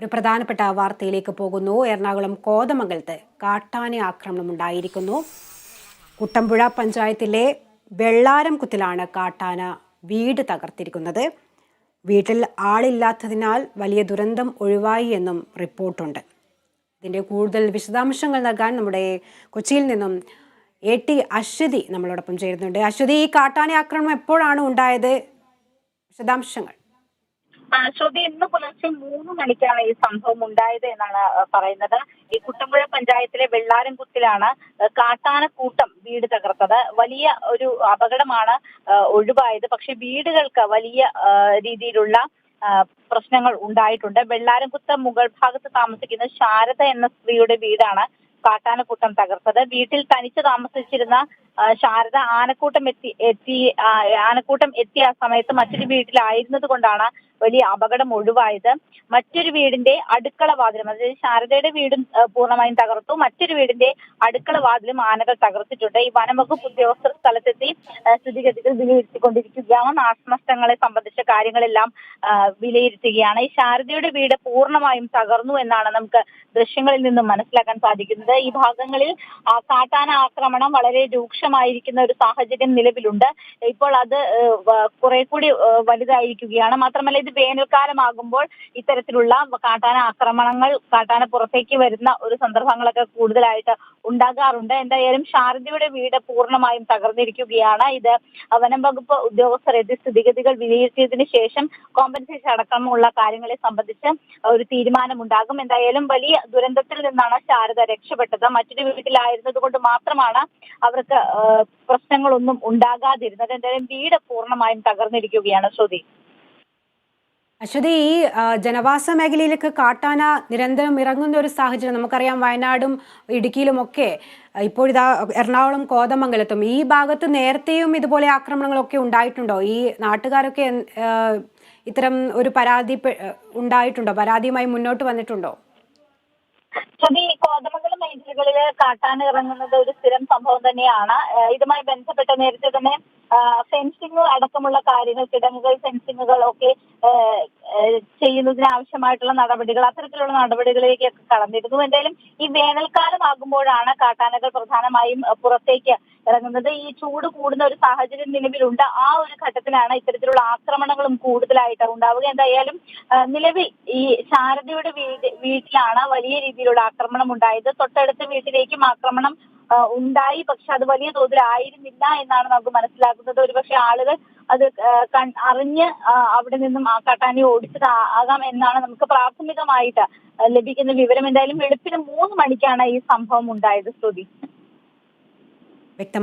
ഒരു പ്രധാനപ്പെട്ട വാർത്തയിലേക്ക് പോകുന്നു. എറണാകുളം കോതമംഗലത്ത് കാട്ടാന ആക്രമണം ഉണ്ടായിരിക്കുന്നു. കുട്ടമ്പുഴ പഞ്ചായത്തിലെ വെള്ളാരം കുത്തിലാണ് കാട്ടാന വീട് തകർത്തിരിക്കുന്നത്. വീട്ടിൽ ആളില്ലാത്തതിനാൽ വലിയ ദുരന്തം ഒഴിവായി എന്നും റിപ്പോർട്ടുണ്ട്. ഇതിന്റെ കൂടുതൽ വിശദാംശങ്ങൾ നൽകാൻ നമ്മുടെ കൊച്ചിയിൽ നിന്നും എ ടി അശ്വതി നമ്മളോടൊപ്പം ചേരുന്നുണ്ട്. അശ്വതി ഈ കാട്ടാന ആക്രമണം എപ്പോഴാണ് ഉണ്ടായത്? വിശദാംശങ്ങൾ. ശ്രുതി ഇന്ന് പുലർച്ചെ മൂന്ന് മണിക്കാണ് ഈ സംഭവം ഉണ്ടായത് എന്നാണ് പറയുന്നത്. ഈ കുട്ടമ്പുഴ പഞ്ചായത്തിലെ വെള്ളാരംകുത്തിലാണ് കാട്ടാനക്കൂട്ടം വീട് തകർത്തത്. വലിയ ഒരു അപകടമാണ് ഒഴിവായത്. പക്ഷെ വീടുകൾക്ക് വലിയ രീതിയിലുള്ള പ്രശ്നങ്ങൾ ഉണ്ടായിട്ടുണ്ട്. വെള്ളാരംകുത്ത് മുകൾ ഭാഗത്ത് താമസിക്കുന്ന ശാരദ എന്ന സ്ത്രീയുടെ വീടാണ് കാട്ടാനക്കൂട്ടം തകർത്തത്. വീട്ടിൽ തനിച്ച് താമസിച്ചിരുന്ന ശാരദ ആനക്കൂട്ടം എത്തി എത്തി ആനക്കൂട്ടം എത്തിയ സമയത്ത് മറ്റൊരു വീട്ടിലായിരുന്നത് കൊണ്ടാണ് വലിയ അപകടം ഒഴിവായത്. മറ്റൊരു വീടിന്റെ അടുക്കള വാതിലും അതായത് ശാരദയുടെ വീടും പൂർണമായും തകർത്തു. മറ്റൊരു വീടിന്റെ അടുക്കള വാതിലും ആനകൾ തകർത്തിട്ടുണ്ട്. ഈ വനംവകുപ്പ് ഉദ്യോഗസ്ഥർ സ്ഥലത്തെത്തി സ്ഥിതിഗതികൾ വിലയിരുത്തിക്കൊണ്ടിരിക്കുകയാണ്. നാശനഷ്ടങ്ങളെ സംബന്ധിച്ച കാര്യങ്ങളെല്ലാം വിലയിരുത്തുകയാണ്. ഈ ശാരദയുടെ വീട് പൂർണമായും തകർന്നു എന്നാണ് നമുക്ക് ദൃശ്യങ്ങളിൽ നിന്നും മനസ്സിലാക്കാൻ സാധിക്കുന്നത്. ഈ ഭാഗങ്ങളിൽ കാട്ടാന ആക്രമണം വളരെ രൂക്ഷമായിരിക്കുന്ന ഒരു സാഹചര്യം നിലവിലുണ്ട്. ഇപ്പോൾ അത് കുറെ കൂടി വലുതായിരിക്കുകയാണ്. മാത്രമല്ല ഇത് വേനൽക്കാലമാകുമ്പോൾ ഇത്തരത്തിലുള്ള കാട്ടാന ആക്രമണങ്ങൾ കാട്ടാന പുറത്തേക്ക് വരുന്ന ഒരു സന്ദർഭങ്ങളൊക്കെ കൂടുതലായിട്ട് ഉണ്ടാകാറുണ്ട്. എന്തായാലും ശാരദയുടെ വീട് പൂർണമായും തകർന്നിരിക്കുകയാണ്. ഇത് വനം വകുപ്പ് ഉദ്യോഗസ്ഥർ എത്തി സ്ഥിതിഗതികൾ വിലയിരുത്തിയതിനു ശേഷം കോമ്പൻസേഷൻ അടക്കമുള്ള കാര്യങ്ങളെ സംബന്ധിച്ച് ഒരു തീരുമാനമുണ്ടാകും. എന്തായാലും വലിയ ദുരന്തത്തിൽ നിന്നാണ് ശാരദ രക്ഷപ്പെട്ടത്. മറ്റൊരു വീട്ടിലായിരുന്നത് കൊണ്ട് മാത്രമാണ് അവർക്ക് പ്രശ്നങ്ങളൊന്നും ഉണ്ടാകാതിരുന്നത് എന്തായാലും വീട് പൂർണമായും തകർന്നിരിക്കുകയാണ് ശ്രുതി. അശ്വതി ഈ ജനവാസ മേഖലയിലേക്ക് കാട്ടാന നിരന്തരം ഇറങ്ങുന്ന ഒരു സാഹചര്യം നമുക്കറിയാം വയനാടും ഇടുക്കിയിലുമൊക്കെ ഒക്കെ ഇപ്പോഴിതാ എറണാകുളം കോതമംഗലത്തും. ഈ ഭാഗത്ത് നേരത്തെയും ഇതുപോലെ ആക്രമണങ്ങളൊക്കെ ഉണ്ടായിട്ടുണ്ടോ? ഈ നാട്ടുകാരൊക്കെ ഇത്തരം ഒരു പരാതി ഉണ്ടായിട്ടുണ്ടോ? പരാതിയുമായി മുന്നോട്ട് വന്നിട്ടുണ്ടോ? കോതമംഗലം മേഖലകളിൽ കാട്ടാൻ ഇറങ്ങുന്നത് ഒരു സ്ഥിരം സംഭവം തന്നെയാണ്. ഇതുമായി ബന്ധപ്പെട്ട് നേരത്തെ തന്നെ ഫെൻസിങ് അടക്കമുള്ള കാര്യങ്ങൾ കിടങ്ങുകൾ ഫെൻസിങ്ങുകൾ ഒക്കെ ചെയ്യുന്നതിന് ആവശ്യമായിട്ടുള്ള നടപടികൾ അത്തരത്തിലുള്ള നടപടികളിലേക്കൊക്കെ കടന്നിരുന്നു. എന്തായാലും ഈ വേനൽക്കാലം ആകുമ്പോഴാണ് കാട്ടാനകൾ പ്രധാനമായും പുറത്തേക്ക് ഇറങ്ങുന്നത്. ഈ ചൂട് കൂടുന്ന ഒരു സാഹചര്യം നിലവിലുണ്ട്. ആ ഒരു ഘട്ടത്തിലാണ് ഇത്തരത്തിലുള്ള ആക്രമണങ്ങളും കൂടുതലായിട്ട് ഉണ്ടാവുക. എന്തായാലും നിലവിൽ ഈ ശാരദയുടെ വീട് വീട്ടിലാണ് വലിയ രീതിയിലുള്ള ആക്രമണം ഉണ്ടായത്. തൊട്ടടുത്ത വീട്ടിലേക്കും ആക്രമണം ഉണ്ടായി. പക്ഷെ അത് വലിയ തോതിൽ ആയിരുന്നില്ല എന്നാണ് നമുക്ക് മനസ്സിലാക്കുന്നത്. ഒരുപക്ഷെ ആളുകൾ അത് അറിഞ്ഞ് അവിടെ നിന്നും ആ കാട്ടാനെ ഓടിച്ചത് ആകാം എന്നാണ് നമുക്ക് പ്രാഥമികമായിട്ട് ലഭിക്കുന്ന വിവരം. എന്തായാലും വെളുപ്പിന് മൂന്ന് മണിക്കാണ് ഈ സംഭവം ഉണ്ടായത് ശ്രുതി.